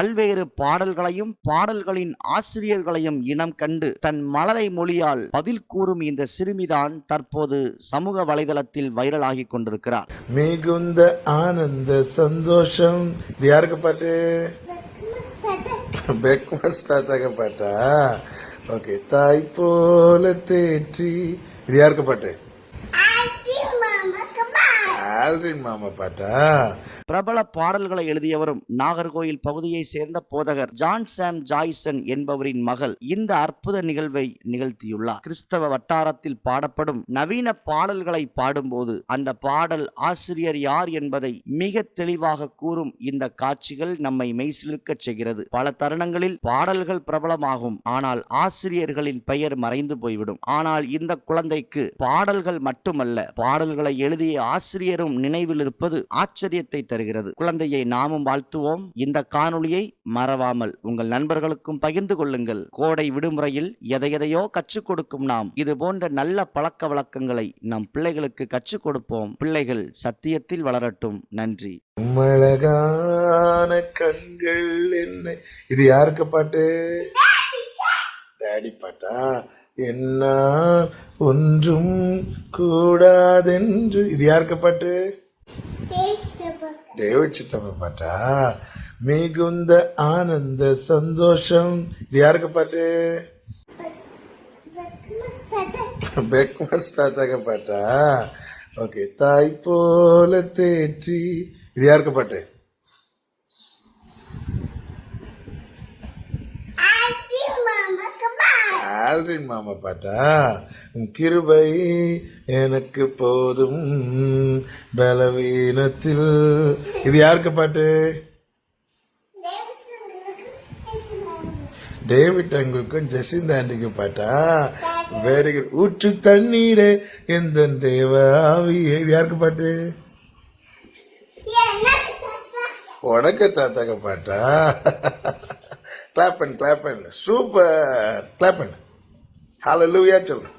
பல்வேறு பாடல்களையும் பாடல்களின் ஆசிரியர்களையும் இனம் கண்டு தன் மலரை மொழியால் பதில் கூறும் இந்த சிறுமிதான் தற்போது சமூக வலைதளத்தில் வைரலாகி கொண்டிருக்கிறார். மிகுந்த ஆனந்த சந்தோஷம். யாருக்கு பாட்டு? பாட்டா? ஓகே தாய் போல தேற்றி. இது யாருக்கு பாட்டு. ஆல்ரின் மாமா பாட்டா? பிரபல பாடல்களை எழுதியவரும் நாகர்கோயில் பகுதியை சேர்ந்த போதகர் ஜான் சாம் ஜாய்சன் என்பவரின் மகள் இந்த அற்புத நிகழ்வை நிகழ்த்தியுள்ளார். கிறிஸ்தவ வட்டாரத்தில் பாடப்படும் நவீன பாடல்களை பாடும்போது அந்த பாடல் ஆசிரியர் யார் என்பதை மிக தெளிவாக கூறும் இந்த காட்சிகள் நம்மை மெய்சிலிருக்கச் செய்கிறது. பல தருணங்களில் பாடல்கள் பிரபலமாகும். ஆனால் ஆசிரியர்களின் பெயர் மறைந்து போய்விடும். ஆனால் இந்த குழந்தைக்கு பாடல்கள் மட்டுமல்ல பாடல்களை எழுதிய ஆசிரியரும் நினைவில் இருப்பது ஆச்சரியத்தை வருகிறது குழந்தையை நாமும் வாழ்த்துவோம். இந்த காணொளியை மறவாமல் உங்கள் நண்பர்களுக்கும் பகிர்ந்து கொள்ளுங்கள். கோடை விடுமுறையில் எதை எதையோ கற்றுக் கொடுக்கும் நாம். இது போன்ற நல்ல பழக்க வழக்கங்களை நம் பிள்ளைகளுக்கு கற்றுக் கொடுப்போம். பிள்ளைகள் சத்தியத்தில் வளரட்டும். நன்றி. அழகான கண்கள் என்ன இது யாருக்கு பாட்டு? டேடி பாட்டா? என்ன ஒன்றும் கூடாதென்று. இது யாருக்கு பாட்டு? டேவிட் சித்தப்பா பாட்டா மிகுந்த ஆனந்த சந்தோஷம் இது யாருக்கு பாட்டு பெக்மஸ் தாத்தாக்க பாட்டா ஓகே தாய் போல தேற்றி இது யாருக்கு பாட்டு ஆல்ரின் மாமா பாட்டா? கிருபை எனக்கு போதும் பலவீனத்தில். இது யாருக்கு பாட்டு? டேவிட் அங்குக்கும் ஜெசிந்த ஆண்டிக்கு பாட்டா? வெரி குட் ஊற்று தண்ணீரே எந்த தேவாவி இது யாருக்கு பாட்டு? உனக்கு தாத்தாக்க பாட்டா? கிளாப் பண்ணு கிளாப் பண்ணு சூப்பர் கிளாப் பண்ணு Hallelujah, Angela.